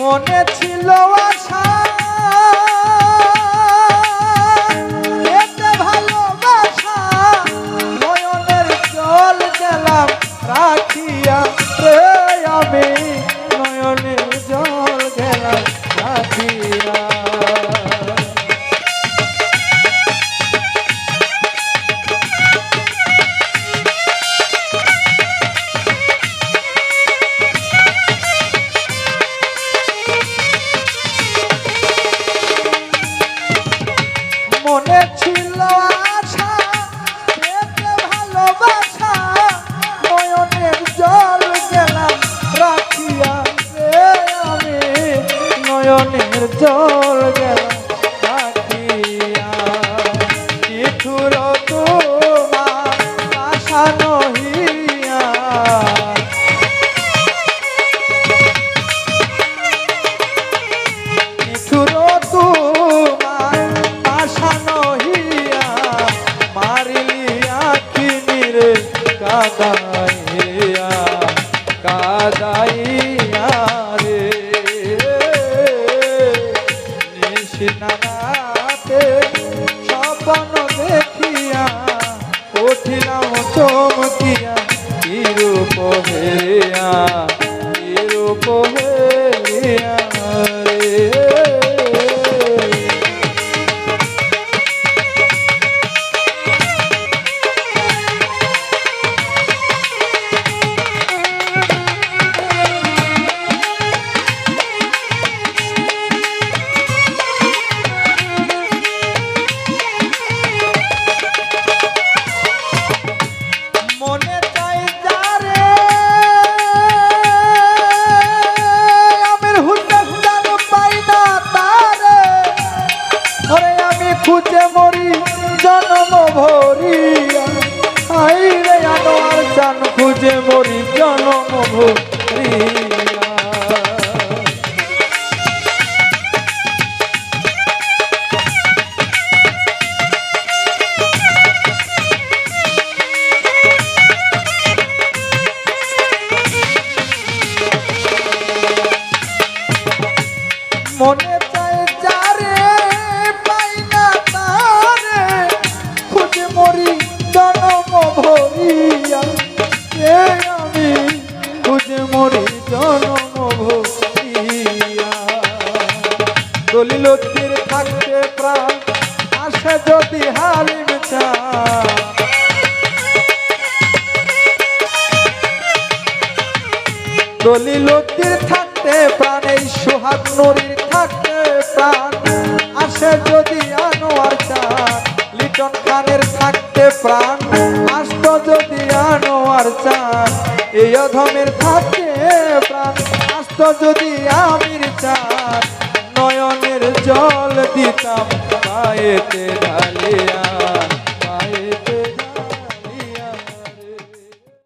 মনে ছিল আশা। নয়নের জল গেলাম রাখিয়া তোমার আশা নহিয়া। কিছুর তোমার আশা নহিয়া। মারিলিয়া কিনিরে কাদাইয়া কাদাইয়া নিশিনাতে স্বপ্ন দেখিয়া উঠিলাম চমকিয়া কিরূপ হেয়া কিরূপ হেয়া চান খুঁজে মরি জনম ভরিয়া দলিল তীর থাকতে প্রাণ আসে যদি হালিম চা। দলিলতির থাকতে প্রাণ, এই সোহাগ নরীর থাকতে প্রাণ আসে যদি আনোয়ার চান লিটন খানের থাকতে প্রাণ আসত যদি আনোয়ার চান এই অধমের থাকতে প্রাণ আসত যদি আমির দিতাম পায়েতে ঢালিয়া